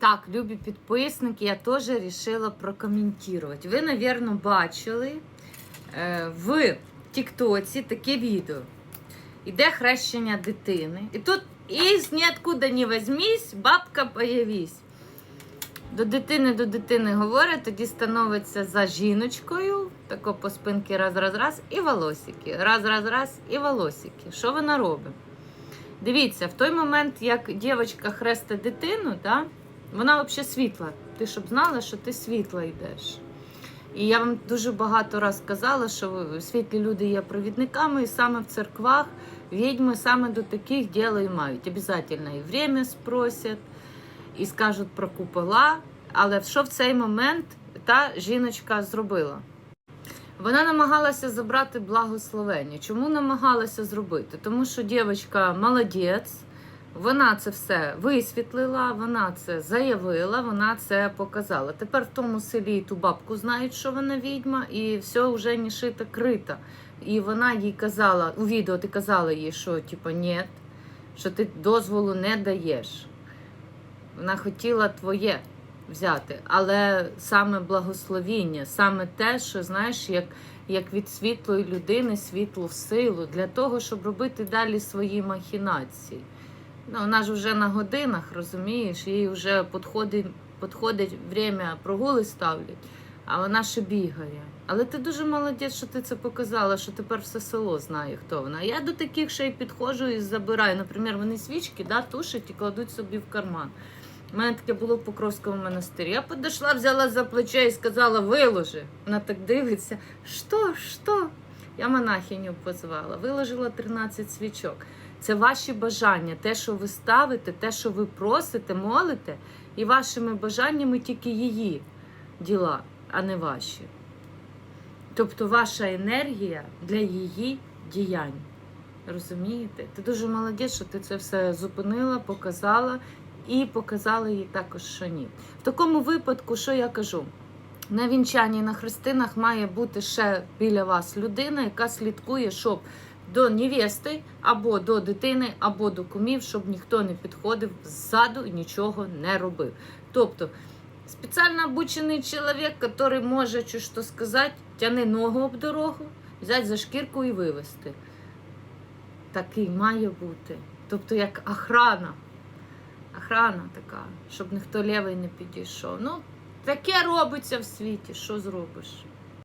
Так, любі підписники, я теж вирішила прокоментувати. Ви, мабуть, бачили е, в Тіктоці таке відео. Іде хрещення дитини. І тут із ніоткуда не возьмись, бабка появись. До дитини до дитини говорить, тоді становиться за жіночкою, тако по спинки раз, раз, раз, і волосики. Раз, раз, раз, і волосики. Що вона робить? Дивіться, в той момент, як дівчинка хрестить дитину, да, вона взагалі світла. Ти щоб знала, що ти світла йдеш. І я вам дуже багато раз казала, що світлі люди є провідниками, і саме в церквах відьми саме до таких діла і мають. Обязательно і время спросять, і скажуть про купола. Але що в цей момент та жіночка зробила? Вона намагалася забрати благословення. Чому намагалася зробити? Тому що дівчинка молодець, вона це все висвітлила, вона це заявила, вона це показала. Тепер в тому селі ту бабку знають, що вона відьма, і все вже не шито крито. І вона їй казала, у відео ти казала їй, що типу, ні, що ти дозволу не даєш. Вона хотіла твоє взяти, але саме благословіння, саме те, що знаєш, як, як від світлої людини, світлу в силу, для того, щоб робити далі свої махінації. Ну, вона ж вже на годинах, розумієш, їй вже підходить, підходить время прогули ставлять, а вона ще бігає. Але ти дуже молодець, що ти це показала, що тепер все село знає, хто вона. Я до таких ще й підходжу і забираю. Наприклад, вони свічки да, тушать і кладуть собі в карман. У мене таке було в Покровському монастирі. Я підійшла, взяла за плече і сказала, виложи. Вона так дивиться. Що, що? Я монахиню позвала, виложила 13 свічок. Це ваші бажання, те, що ви ставите, те, що ви просите, молите, і вашими бажаннями тільки її діла, а не ваші. Тобто ваша енергія для її діянь. Розумієте? Ти дуже молодець, що ти це все зупинила, показала і показала їй також, що ні. В такому випадку, що я кажу? На вінчанні на хрестинах має бути ще біля вас людина, яка слідкує, щоб до невести або до дитини, або до кумів, щоб ніхто не підходив ззаду і нічого не робив. Тобто спеціально обучений чоловік, який може чи що сказати, тяни ногу об дорогу, взяти за шкірку і вивести. Такий має бути. Тобто як охрана. Охрана така, щоб ніхто лівий не підійшов. Ну, таке робиться в світі, що зробиш?